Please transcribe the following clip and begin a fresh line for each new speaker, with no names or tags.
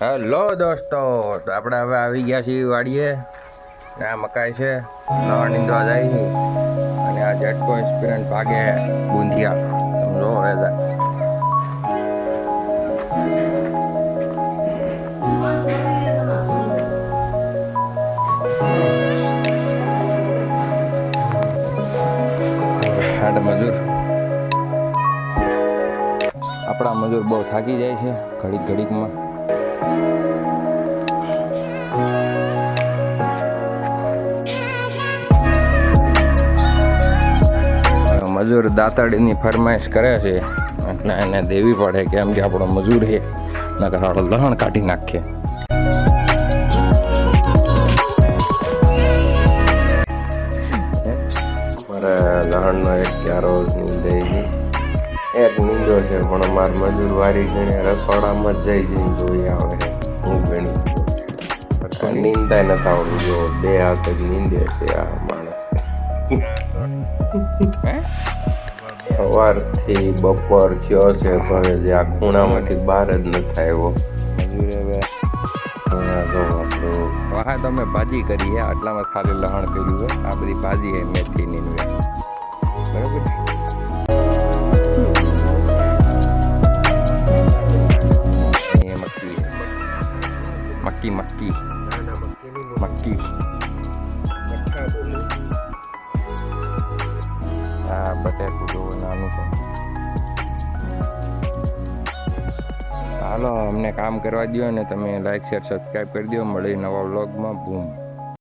Hello દોસ્તો, તો આપણે હવે આવી ગયા છીએ વાડીએ. આ મકાઈ છે નવા નીંદવા જાય છે. અને આ ઝટકો એક્સપિરિયન્સ ભાગે બુંધિયા. સમજો હવે હાડ મજૂર. આપણા મજૂર બહુ થાકી જાય છે, ઘડીક ઘડીકમાં. મજૂર દાતાડીની ફરમાઈશ કરે છે. એટલે એને દેવી પડે કેમ કે આપણો મજૂર છે. નકર આપણો લહણ કાઢી નાખીએ. મારે લહણનો એક ક્યારો છે એક નીંદો છે પણ અમારે મજૂર વારી ગણે રસોડામાં જ જઈ જઈને જોઈ આવે. હું ગણી નીંદાય નથી આવડું જો બે હાથ જ નીંદે છે આ માણસ. સવારથી બપોર થયો છે ભવે જે આ ખૂણામાંથી બહાર જ નથી આવ્યો. હા તમે ભાજી કરી છે આટલામાં ખાલી લહણ કર્યું હોય આ બધી ભાજી મેથી મેથીની મક્કી મક્કી મક્કી આ બટેકું જેવું, નાનું પણ હાલો, અમને કામ કરવા દો અને તમે લાઈક શેર સબસ્ક્રાઈબ કરી દો મળી નવા વ્લોગમાં બૂમ.